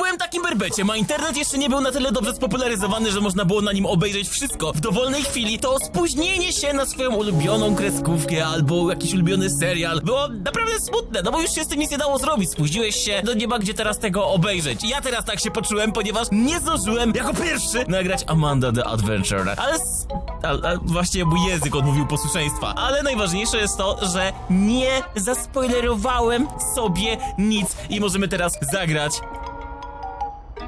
byłem takim berbeciem, a internet jeszcze nie był na tyle dobrze spopularyzowany, że można było na nim obejrzeć wszystko w dowolnej chwili, to spóźnienie się na swoją ulubioną kreskówkę albo jakiś ulubiony serial było naprawdę smutne, no bo już się z tym nic nie dało zrobić. Spóźniłeś się, no nie ma gdzie teraz tego obejrzeć. Ja teraz tak się poczułem, ponieważ nie zdążyłem jako pierwszy nagrać Amanda the Adventure. Ale, s- ale, ale właśnie mój język odmówił posłuszeństwa. Ale najważniejsze jest to, że nie zaspoilerowałem sobie nic i możemy teraz zagrać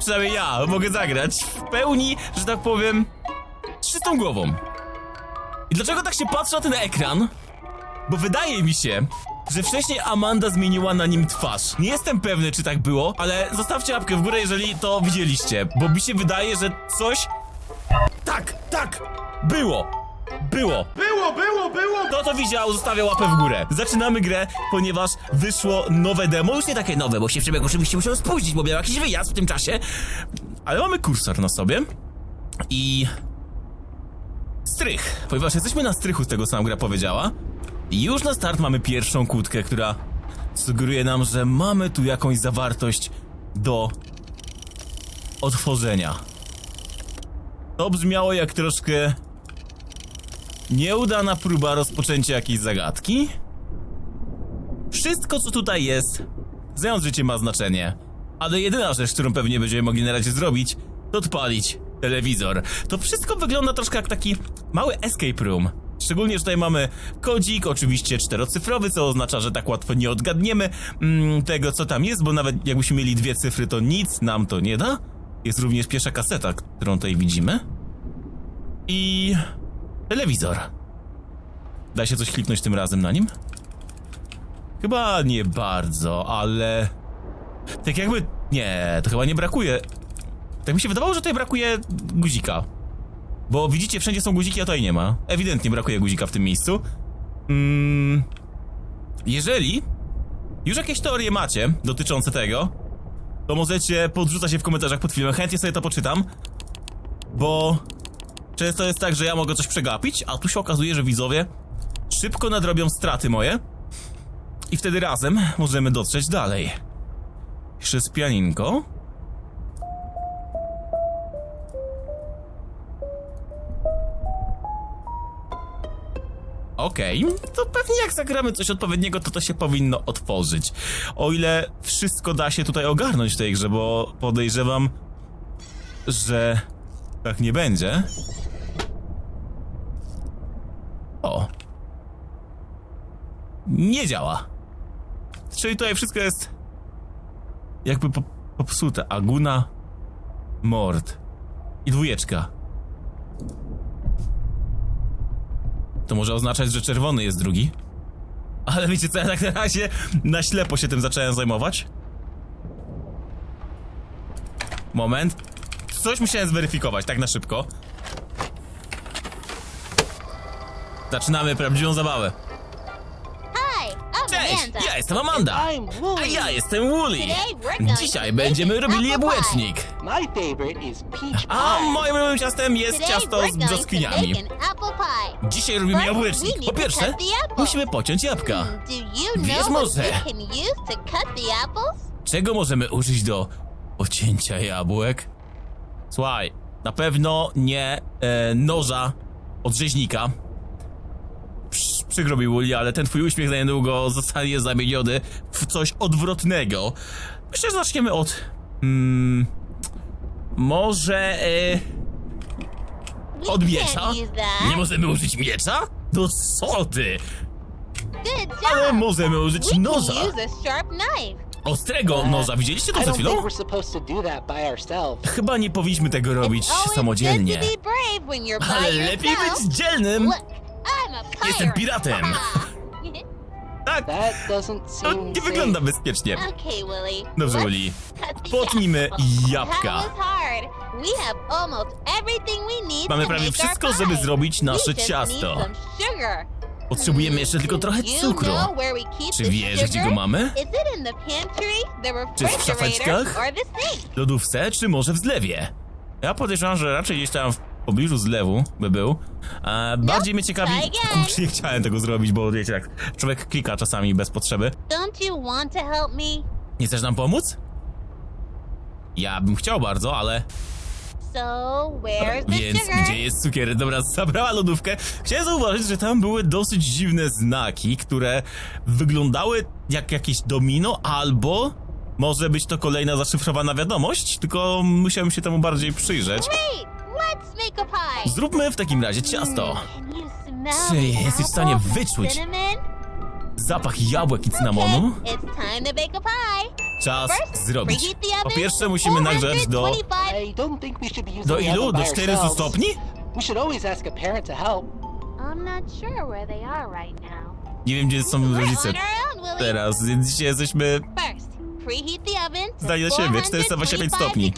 Przynajmniej ja mogę zagrać w pełni, że tak powiem, czystą głową. I dlaczego tak się patrzę na ten ekran? Bo wydaje mi się, że wcześniej Amanda zmieniła na nim twarz. Nie jestem pewny, czy tak było, ale zostawcie łapkę w górę, jeżeli to widzieliście, bo mi się wydaje, że coś... Tak, tak, było, było. Było, było, było! Kto to widział, zostawia łapę w górę. Zaczynamy grę, ponieważ wyszło nowe demo. Już nie takie nowe, bo się przebieg oczywiście musiał spóźnić, bo miał jakiś wyjazd w tym czasie. Ale mamy kursor na sobie. I... Strych. Ponieważ jesteśmy na strychu, z tego co nam gra powiedziała. I już na start mamy pierwszą kłódkę, która sugeruje nam, że mamy tu jakąś zawartość do otworzenia. To brzmiało jak troszkę Nieudana próba rozpoczęcia jakiejś zagadki? Wszystko, co tutaj jest, zając życie ma znaczenie. Ale jedyna rzecz, którą pewnie będziemy mogli na razie zrobić, to odpalić telewizor. To wszystko wygląda troszkę jak taki mały escape room. Szczególnie, że tutaj mamy kodzik, oczywiście czterocyfrowy, co oznacza, że tak łatwo nie odgadniemy mm, tego, co tam jest, bo nawet jakbyśmy mieli dwie cyfry, to nic nam to nie da. Jest również pierwsza kaseta, którą tutaj widzimy. I Telewizor. Da się coś kliknąć tym razem na nim? Chyba nie bardzo, ale... Tak jakby... Nie, to chyba nie brakuje... Tak mi się wydawało, że tutaj brakuje guzika. Bo widzicie, wszędzie są guziki, a tutaj nie ma. Ewidentnie brakuje guzika w tym miejscu. Mm, jeżeli już jakieś teorie macie dotyczące tego, to możecie podrzucać je w komentarzach pod filmem. Chętnie sobie to poczytam. Bo Często jest tak, że ja mogę coś przegapić, a tu się okazuje, że widzowie szybko nadrobią straty moje i wtedy razem możemy dotrzeć dalej. Jeszcze z pianinko. Okej, to pewnie jak zagramy coś odpowiedniego, to to się powinno otworzyć. O ile wszystko da się tutaj ogarnąć w tej grze, bo podejrzewam, że tak nie będzie. O. Nie działa. Czyli tutaj wszystko jest jakby po, popsute. Aguna, mord i dwójeczka. To może oznaczać, że czerwony jest drugi. Ale wiecie co, ja tak na razie na ślepo się tym zacząłem zajmować. Moment. Coś musiałem zweryfikować, tak na szybko. Zaczynamy prawdziwą zabawę. Ja jestem Amanda. A Wooly. ja jestem going Dzisiaj będziemy robili jabłecznik. A moim ulubionym ciastem jest ciasto z brzoskwiniami. Dzisiaj robimy jabłecznik. Po pierwsze, musimy pociąć jabłka. Hmm, Wiesz może. Czego możemy użyć do pocięcia jabłek? Słuchaj, na pewno nie e, noża od rzeźnika. Przykro mi, ale ten twój uśmiech za niedługo zostanie zamieniony w coś odwrotnego. Myślę, że zaczniemy od... Mm, może... We od miecza? Nie możemy użyć miecza? No co ty? Good Ale możemy użyć noża. Ostrego noża. Widzieliście to przed chwilą? do. Chyba nie powinniśmy tego robić samodzielnie. Ale lepiej być dzielnym. Jestem piratem. Tak, to nie wygląda bezpiecznie. Dobrze, the Potnijmy jabłka. Mamy prawie wszystko, żeby zrobić nasze ciasto. Potrzebujemy jeszcze tylko trochę cukru. Czy wiesz, gdzie go mamy? Czy w szafeczkach? lodówce, czy może w zlewie? Ja podejrzewam, że raczej gdzieś tam w pobliżu zlewu by był. A bardziej mnie ciekawi... try again. Kurczę, nie chciałem tego zrobić, bo wiecie, jak człowiek klika czasami bez potrzeby. Don't you want to help me? Nie chcesz nam pomóc? Ja bym chciał bardzo, ale... So, where's the Więc sugar? gdzie jest cukier? Dobra, zabrała lodówkę. Chciałem zauważyć, że tam były dosyć dziwne znaki, które wyglądały jak jakieś domino, albo może być to kolejna zaszyfrowana wiadomość, tylko musiałem się temu bardziej przyjrzeć. Great! Zróbmy w takim razie ciasto. Czy the jesteś w stanie wyczuć? Zapach jabłek i cynamonu? Czas zrobić. Po pierwsze musimy nagrzać do... 425. I don't think we should be using Do the ilu? oven Do by 400 ourselves. stopni? We should always ask a parent to help. I'm not sure where they are right now. Nie wiem, gdzie są rodzice teraz, więc dzisiaj jesteśmy... Zdanie siebie, 425 425 stopni.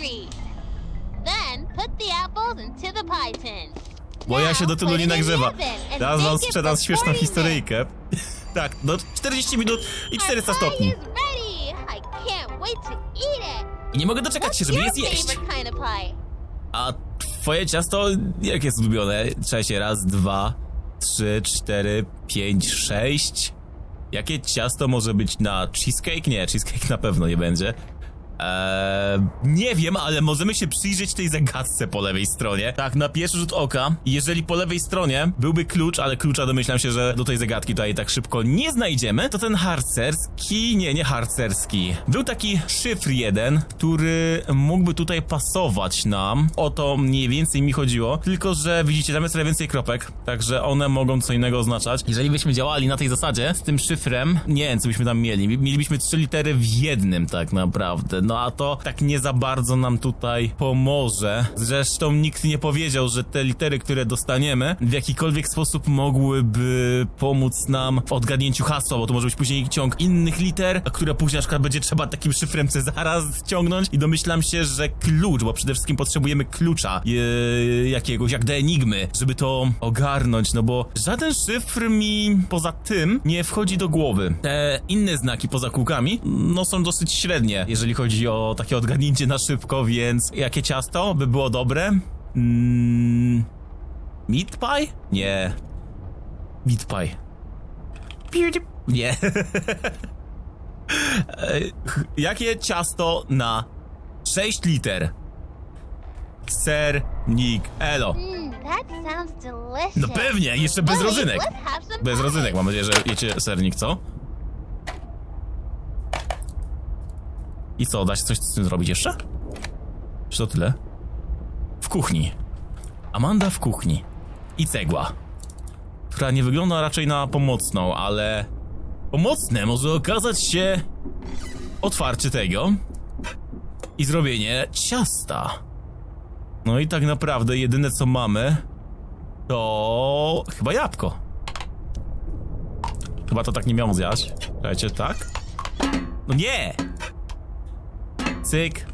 Bo ja się do tylu nie put it in the nagrzewa. oven and Teraz wam sprzedam śmieszną 40 historyjkę. Tak, no 40 minut i 400 Our pie stopni. I nie mogę doczekać się, żeby je zjeść. A twoje ciasto, jak jest ulubione? Cześć, raz, dwa, trzy, cztery, pięć, sześć. Jakie ciasto może być na cheesecake? Nie, cheesecake na pewno nie będzie. Eee, nie wiem, ale możemy się przyjrzeć tej zagadce po lewej stronie. Tak, na pierwszy rzut oka, jeżeli po lewej stronie byłby klucz, ale klucza domyślam się, że do tej zagadki tutaj tak szybko nie znajdziemy, to ten harcerski, nie, nie harcerski. Był taki szyfr jeden, który mógłby tutaj pasować nam. O to mniej więcej mi chodziło. Tylko, że widzicie, tam jest trochę więcej kropek, także one mogą co innego oznaczać. Jeżeli byśmy działali na tej zasadzie, z tym szyfrem, nie wiem, co byśmy tam mieli. Mielibyśmy trzy litery w jednym tak naprawdę. No a to tak nie za bardzo nam tutaj pomoże. Zresztą nikt nie powiedział, że te litery, które dostaniemy, w jakikolwiek sposób mogłyby pomóc nam w odgadnięciu hasła, bo to może być później ciąg innych liter, które później na przykład będzie trzeba takim szyfrem Cezara ściągnąć i domyślam się, że klucz, bo przede wszystkim potrzebujemy klucza jakiegoś, jak do enigmy, żeby to ogarnąć, no bo żaden szyfr mi poza tym nie wchodzi do głowy. Te inne znaki poza kółkami, no są dosyć średnie, jeżeli chodzi o takie odgadnięcie na szybko, więc jakie ciasto by było dobre? Mm, meat pie? Nie. Meat pie. Nie. Jakie ciasto na 6 liter? Sernik Elo. Mmm, that sounds delicious. No pewnie, jeszcze bez rodzynek. Bez rodzynek, mam nadzieję, że jecie sernik, co? I co, da się coś z tym zrobić jeszcze? Czy to tyle? W kuchni. Amanda w kuchni. I cegła. Która nie wygląda raczej na pomocną, ale... Pomocne może okazać się... Otwarcie tego... I zrobienie ciasta. No i tak naprawdę jedyne co mamy... To chyba jabłko. Chyba to tak nie miało zjać. Słuchajcie, tak? No nie! Cyk.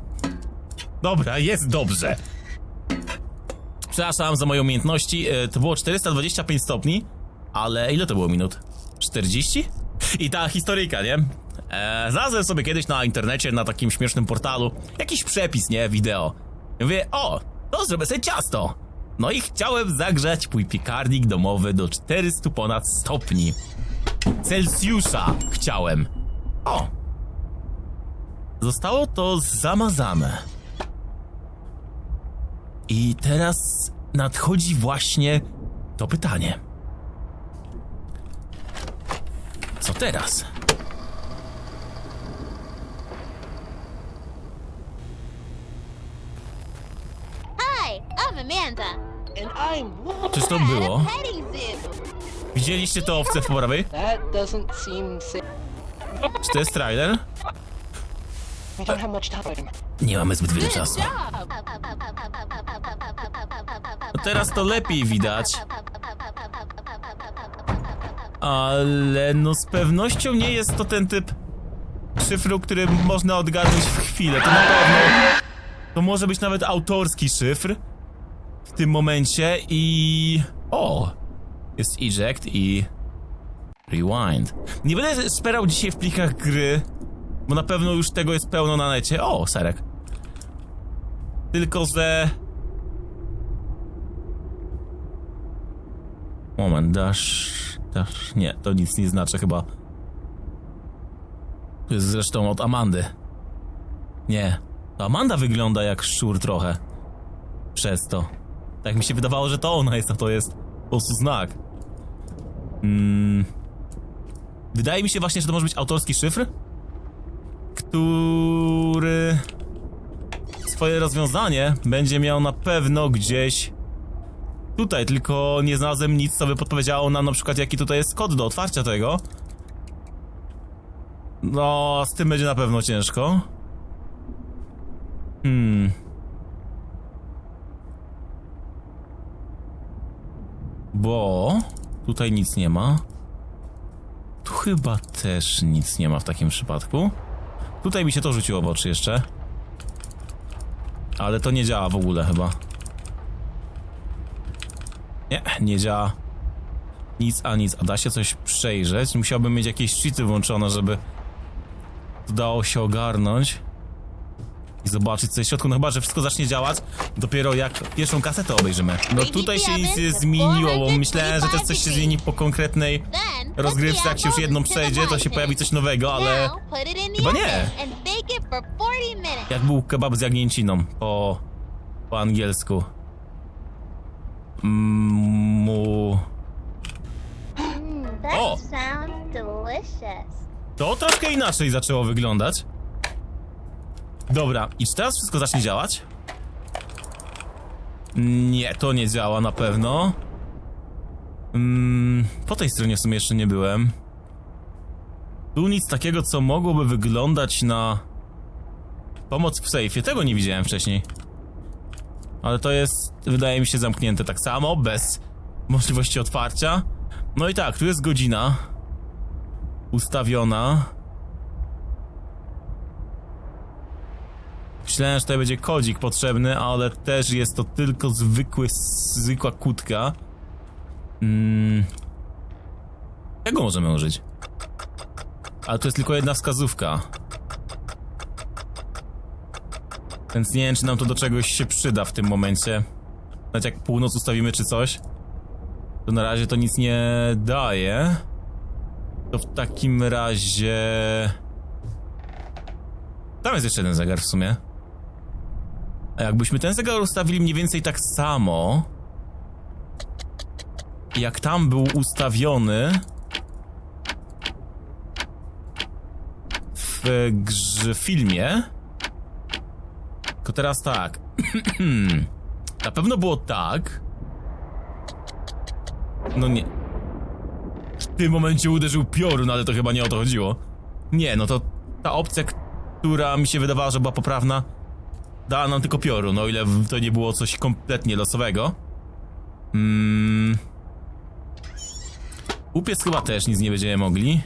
Dobra, jest dobrze. Przepraszam za moje umiejętności. e, To było 425 stopni, ale ile to było minut? 40? I ta historyjka, nie? E, znalazłem sobie kiedyś na internecie, na takim śmiesznym portalu, jakiś przepis, nie? Wideo. I mówię, o, to zrobię sobie ciasto. No i chciałem zagrzać mój piekarnik domowy do 400 ponad stopni. Celsjusza chciałem. O! Zostało to zamazane. I teraz nadchodzi właśnie to pytanie. Co teraz? Hi, I'm Amanda. And I'm Czyż to było? petting zoo. Widzieliście to owce w prawej? That doesn't seem safe. Czy to jest trailer? We don't have much time. Nie mamy zbyt wiele czasu. No teraz to lepiej widać. Ale no z pewnością nie jest to ten typ szyfru, który można odgadnąć w chwilę. To na pewno. To może być nawet autorski szyfr w tym momencie i. O! Jest eject i. Rewind. Nie będę szperał dzisiaj w plikach gry, bo na pewno już tego jest pełno na necie. O, serek. Tylko, że. Moment, dash. Dash. Nie, to nic nie znaczy chyba. To jest zresztą od Amandy. Nie, To Amanda wygląda jak szczur trochę. Przez to. Tak mi się wydawało, że to ona jest, a to jest po prostu znak. Mm. Wydaje mi się właśnie, że to może być autorski szyfr, który swoje rozwiązanie będzie miał na pewno gdzieś tutaj, tylko nie znalazłem nic, co by podpowiedziało nam na przykład jaki tutaj jest kod do otwarcia tego. No, z tym będzie na pewno ciężko. Hmm. Bo tutaj nic nie ma. Tu chyba też nic nie ma w takim przypadku. Tutaj mi się to rzuciło w oczy jeszcze. Ale to nie działa w ogóle chyba. Nie, nie działa. Nic a nic. A da się coś przejrzeć? Musiałbym mieć jakieś cheaty włączone, żeby to dało się ogarnąć. I zobaczyć co jest w środku. No chyba, że wszystko zacznie działać dopiero jak pierwszą kasetę obejrzymy. No tutaj się nic nie zmieniło, bo myślałem, że też coś się zmieni po konkretnej rozgrywce. Jak się już jedną przejdzie, to się pojawi coś nowego, ale... The Chyba nie. and bake it for 40 minutes. Jak był kebab z jagnięciną po, po angielsku. Mu... Mm, delicious. To troszkę inaczej zaczęło wyglądać. Dobra, i czy teraz wszystko zacznie działać? Nie, to nie działa na pewno. Mm, po tej stronie w sumie jeszcze nie byłem. Tu nic takiego, co mogłoby wyglądać na pomoc w sejfie. Tego nie widziałem wcześniej. Ale to jest, wydaje mi się, zamknięte tak samo, bez możliwości otwarcia. No i tak, tu jest godzina ustawiona. Myślałem, że tutaj będzie kodzik potrzebny, ale też jest to tylko zwykły, zwykła kutka. Mm. Czego możemy użyć? Ale to jest tylko jedna wskazówka. Więc nie wiem, czy nam to do czegoś się przyda w tym momencie. Nawet jak północ ustawimy czy coś, to na razie to nic nie daje. To w takim razie... Tam jest jeszcze jeden zegar w sumie. A jakbyśmy ten zegar ustawili mniej więcej tak samo... Jak tam był ustawiony... W grze, filmie... Tylko teraz tak... Na pewno było tak... No nie... W tym momencie uderzył piorun, ale to chyba nie o to chodziło. Nie, no to ta opcja, która mi się wydawała, że była poprawna, dała nam tylko piorun, o ile to nie było coś kompletnie losowego. Mm. Upiec chyba też nic nie będziemy mogli.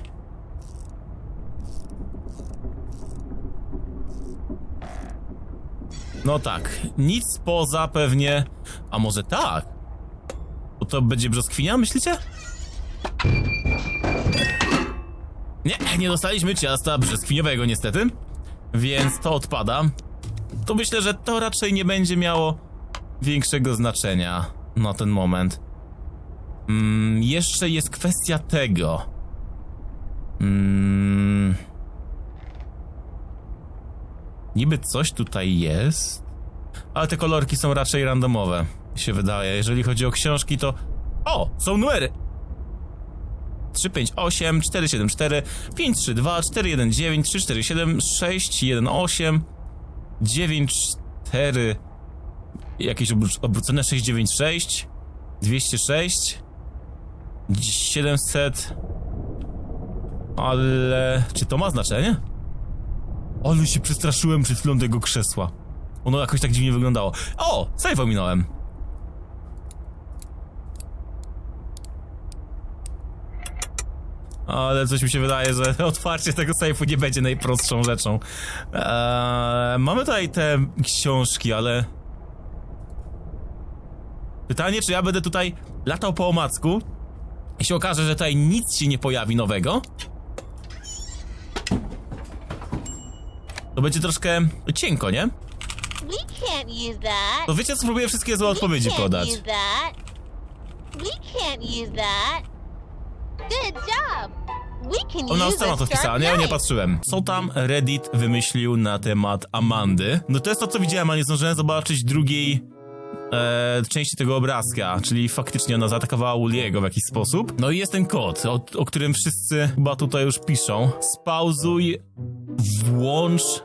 No tak, nic poza pewnie... A może tak? Bo to będzie brzoskwinia, myślicie? Nie, nie dostaliśmy ciasta brzoskwiniowego niestety, więc to odpada. To myślę, że to raczej nie będzie miało większego znaczenia na ten moment. Mm, jeszcze jest kwestia tego. Mm, niby coś tutaj jest, ale te kolorki są raczej randomowe, się wydaje. Jeżeli chodzi o książki, to... O, są numery! 358 474 532 419 347 618 94 jakieś obró- obrócone 696 206 700 ale czy to ma znaczenie? Ale się przestraszyłem przed chwilą tego krzesła. Ono jakoś tak dziwnie wyglądało. O! Save ominąłem. Ale coś mi się wydaje, że otwarcie tego sejfu nie będzie najprostszą rzeczą. Eee, mamy tutaj te książki, ale... Pytanie, czy ja będę tutaj latał po omacku i się okaże, że tutaj nic się nie pojawi nowego? To będzie troszkę cienko, nie? We can't use that. To wiecie, co spróbuję wszystkie złe odpowiedzi we can't podać. use that. We can't use that. Good job. We can Ona use sama a to sharp wpisała, nie, nie knife. patrzyłem. Co tam Reddit wymyślił na temat Amandy? No to jest to, co widziałem, ale nie zdążyłem zobaczyć drugiej e, części tego obrazka, czyli faktycznie ona zaatakowała Uliego w jakiś sposób. No i jest ten kod, o, o którym wszyscy chyba tutaj już piszą. Spauzuj, włącz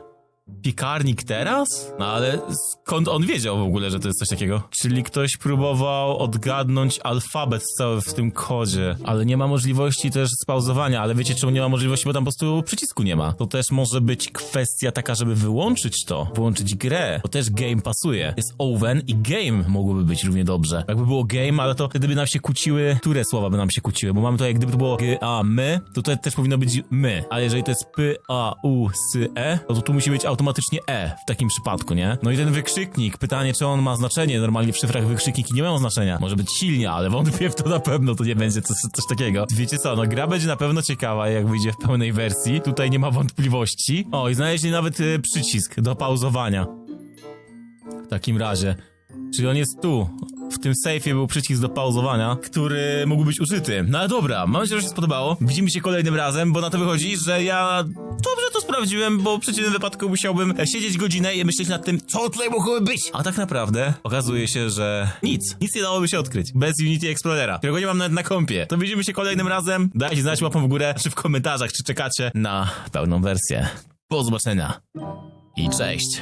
piekarnik teraz? No ale skąd on wiedział w ogóle, że to jest coś takiego? Czyli ktoś próbował odgadnąć alfabet cały w tym kodzie, ale nie ma możliwości też spauzowania, ale wiecie czemu nie ma możliwości, bo tam po prostu przycisku nie ma. To też może być kwestia taka, żeby wyłączyć to, wyłączyć grę, bo też game pasuje. Jest oven i game mogłoby być równie dobrze. Jakby było game, ale to wtedy by nam się kłóciły, które słowa by nam się kłóciły, bo mamy jak gdyby to było g, a, my, to to też powinno być my, ale jeżeli to jest p, a, u, s, e, no to tu musi być automatycznie e w takim przypadku, nie? No i ten wykrzyknik, pytanie czy on ma znaczenie, normalnie w szyfrach wykrzykniki nie mają znaczenia. Może być silnie, ale wątpię w to na pewno, to nie będzie coś, coś takiego. Wiecie co, no gra będzie na pewno ciekawa, jak wyjdzie w pełnej wersji, tutaj nie ma wątpliwości. O, i znaleźli nawet y, przycisk do pauzowania. W takim razie. Czyli on jest tu. W tym sejfie był przycisk do pauzowania, który mógł być użyty. No ale dobra, mam nadzieję, że się spodobało. Widzimy się kolejnym razem, bo na to wychodzi, że ja dobrze sprawdziłem, bo w przeciwnym wypadku musiałbym siedzieć godzinę i myśleć nad tym, co tutaj mogłoby być. A tak naprawdę okazuje się, że nic. Nic nie dałoby się odkryć. Bez Unity Explorera, którego nie mam nawet na kompie. To widzimy się kolejnym razem. Dajcie znać łapą w górę, czy w komentarzach, czy czekacie na pełną wersję. Do zobaczenia. I cześć.